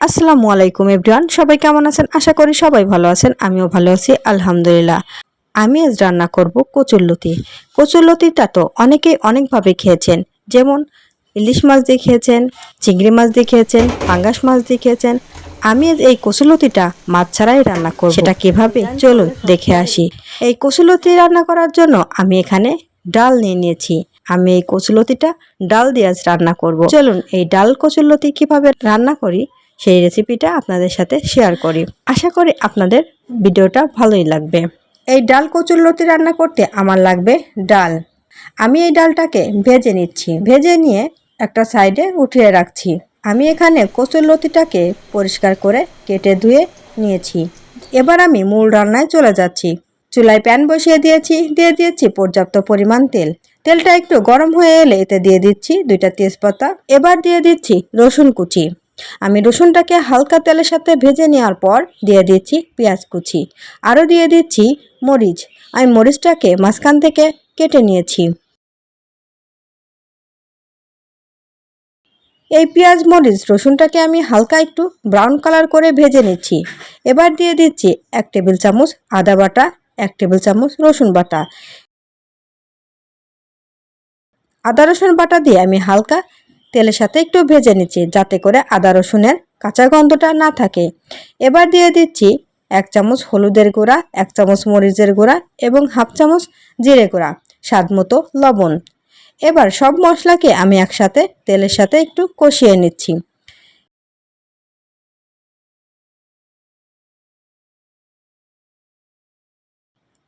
আসসালামু আলাইকুম এভরিওয়ান সবাই কেমন আছেন? আশা করি সবাই ভালো আছেন আমিও ভালো আছি আলহামদুলিল্লাহ। আমি আজ রান্না করব কচুরলতি কচুরলতিটা তো অনেকেই অনেকভাবে খেয়েছেন যেমন ইলিশ মাছ দিয়ে খেয়েছেন চিংড়ি মাছ দিয়ে খেয়েছেন পাঙ্গাস মাছ দিয়ে খেয়েছেন। আমি আজ এই কচুলতিটা মাছ ছাড়াই রান্না করব। সেটা কীভাবে? চলুন দেখে আসি। এই কচুলতি রান্না করার জন্য আমি এখানে ডাল নিয়ে নিয়েছি। আমি এই কচুলতিটা ডাল দিয়ে আজ রান্না করব। চলুন এই ডাল কচুলতি কীভাবে রান্না করি সেই রেসিপিটা আপনাদের সাথে শেয়ার করি। আশা করি আপনাদের ভিডিওটা ভালোই লাগবে। এই ডাল কচুর কচুরলতি রান্না করতে আমার লাগবে ডাল। আমি এই ডালটাকে ভেজে নিচ্ছি। ভেজে নিয়ে একটা সাইডে উঠিয়ে রাখছি। আমি এখানে কচুরলতিটাকে পরিষ্কার করে কেটে ধুয়ে নিয়েছি। এবার আমি মূল রান্নায় চলে যাচ্ছি। চুলায় প্যান বসিয়ে দিয়েছি। দিয়ে দিয়েছি পর্যাপ্ত পরিমাণ তেল। তেলটা একটু গরম হয়ে এলে এতে দিয়ে দিচ্ছি দুইটা তেজপাতা। এবার দিয়ে দিচ্ছি রসুন কুচি। আমি রসুনটাকে হালকা তেলের সাথে ভেজে নেওয়ার পর দিয়ে দিচ্ছি পেঁয়াজ কুচি। আরও দিয়ে দিচ্ছি মরিচ। আমি মরিচটাকে মাঝখান থেকে কেটে নিয়েছি। এই পেঁয়াজ, মরিচ, রসুনটাকে আমি হালকা একটু ব্রাউন কালার করে ভেজে নিচ্ছি। এবার দিয়ে দিচ্ছি এক টেবিল চামচ আদা বাটা, এক টেবিল চামচ রসুন বাটা। আদা রসুন বাটা দিয়ে আমি হালকা তেলের সাথে একটু ভেজে নিচ্ছি যাতে করে আদা রসুনের কাঁচা গন্ধটা না থাকে। এবার দিয়ে দিচ্ছি এক চামচ হলুদের গুঁড়া, এক চামচ মরিচের গুঁড়া এবং হাফ চামচ জিরে গুঁড়া, স্বাদ মতো লবণ। এবার সব মশলাকে আমি একসাথে তেলের সাথে একটু কষিয়ে নিচ্ছি।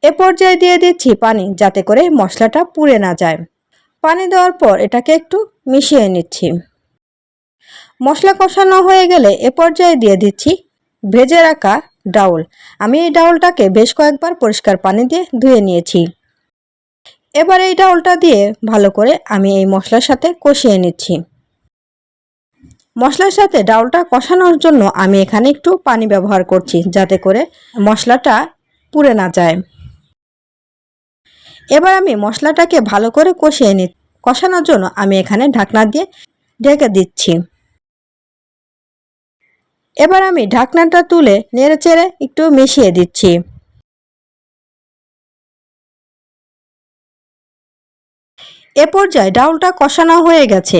এ পর্যায়ে দিয়ে দিচ্ছি পানি যাতে করে মশলাটা পুড়ে না যায়। পানি দেওয়ার পর এটাকে একটু মিশিয়ে নিচ্ছি। মশলা কষানো হয়ে গেলে এ পর্যায়ে দিয়ে দিচ্ছি ভেজে রাখা ডাউল। আমি এই ডাউলটাকে বেশ কয়েকবার পরিষ্কার পানি দিয়ে ধুয়ে নিয়েছি। এবার এই ডাউলটা দিয়ে ভালো করে আমি এই মশলার সাথে কষিয়ে নিচ্ছি। মশলার সাথে ডাউলটা কষানোর জন্য আমি এখানে একটু পানি ব্যবহার করছি যাতে করে মশলাটা পুড়ে না যায়। এবার আমি মশলাটাকে ভালো করে কষিয়ে নি কষানোর জন্য আমি এখানে ঢাকনা দিয়ে ঢেকে দিচ্ছি। এবার আমি ঢাকনাটা তুলে নেড়ে চেড়ে একটু মিশিয়ে দিচ্ছি। এ পর্যায়ে ডাউলটা কষানো হয়ে গেছে।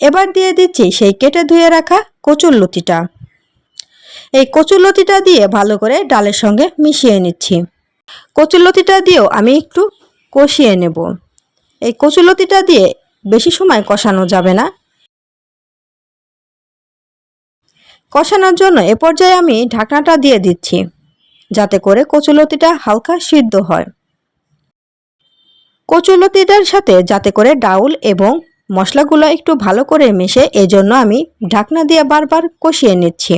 এবার দিয়ে দিচ্ছি সেই কেটে ধুয়ে রাখা কচুর লতিটা। এই কচুর লতিটা দিয়ে ভালো করে ডালের সঙ্গে মিশিয়ে নিচ্ছি। কচুরলতিটা দিয়েও আমি একটু কষিয়ে নেব। এই কচুলতিটা দিয়ে বেশি সময় কষানো যাবে না। কষানোর জন্য এ পর্যায়ে আমি ঢাকনাটা দিয়ে দিচ্ছি, যাতে করে কচুলতিটা হালকা সিদ্ধ হয়। কচুলতিটার সাথে যাতে করে ডাউল এবং মশলাগুলো একটু ভালো করে মিশে, এজন্য আমি ঢাকনা দিয়ে বারবার কষিয়ে নিচ্ছি।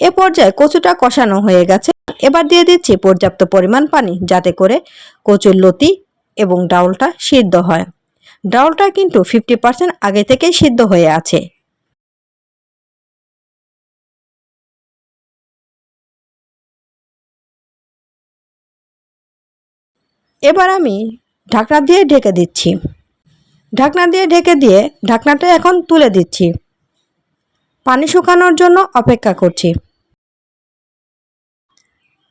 এ পর্যায়ে কচুটা কষানো হয়ে গেছে। এবার দিয়ে দিচ্ছি পর্যাপ্ত পরিমাণ পানি, যাতে করে কচুর লতি এবং ডাউলটা সিদ্ধ হয়। ডাউলটা কিন্তু ফিফটি পার্সেন্ট আগে থেকেই সিদ্ধ হয়ে আছে। এবার আমি ঢাকনা দিয়ে ঢেকে দিচ্ছি। ঢাকনা দিয়ে ঢেকে দিয়ে ঢাকনাটা এখন তুলে দিচ্ছি। পানি শুকানোর জন্য অপেক্ষা করছি।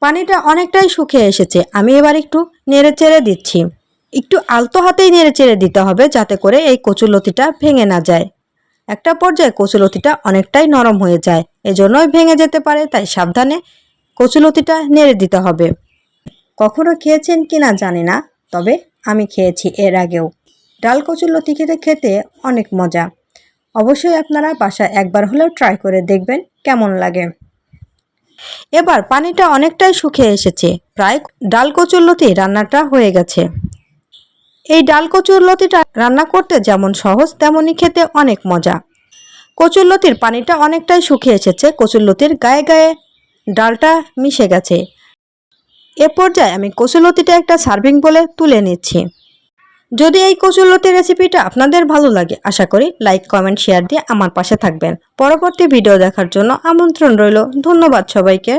পানিটা অনেকটাই শুকিয়ে এসেছে, আমি এবার একটু নেড়ে চেড়ে দিচ্ছি। একটু আলতো হাতেই নেড়ে চেড়ে দিতে হবে যাতে করে এই কচুলতিটা ভেঙে না যায়। একটা পর্যায়ে কচুলতিটা অনেকটাই নরম হয়ে যায়, এজন্যই ভেঙে যেতে পারে, তাই সাবধানে কচুলতিটা নেড়ে দিতে হবে। কখনো খেয়েছেন কি না জানি না, তবে আমি খেয়েছি এর আগেও। ডাল কচুলতি খেতে খেতে অনেক মজা। অবশ্যই আপনারা বাসায় একবার হলেও ট্রাই করে দেখবেন কেমন লাগে। এবার পানিটা অনেকটাই শুকিয়ে এসেছে। প্রায় ডাল কচুরলতি রান্নাটা হয়ে গেছে। এই ডাল কচুরলতিটা রান্না করতে যেমন সহজ তেমনই খেতে অনেক মজা। কচুরলতির পানিটা অনেকটাই শুকিয়ে এসেছে। কচুরলতির গায়ে গায়ে ডালটা মিশে গেছে। এ পর্যায়ে আমি কচুরলতিটা একটা সার্ভিং বলে তুলে নিচ্ছি। যদি এই কচুরলতি রেসিপিটা আপনাদের ভালো লাগে, আশা করি লাইক কমেন্ট শেয়ার দিয়ে আমার পাশে থাকবেন। পরবর্তী ভিডিও দেখার জন্য আমন্ত্রণ রইল। ধন্যবাদ সবাইকে।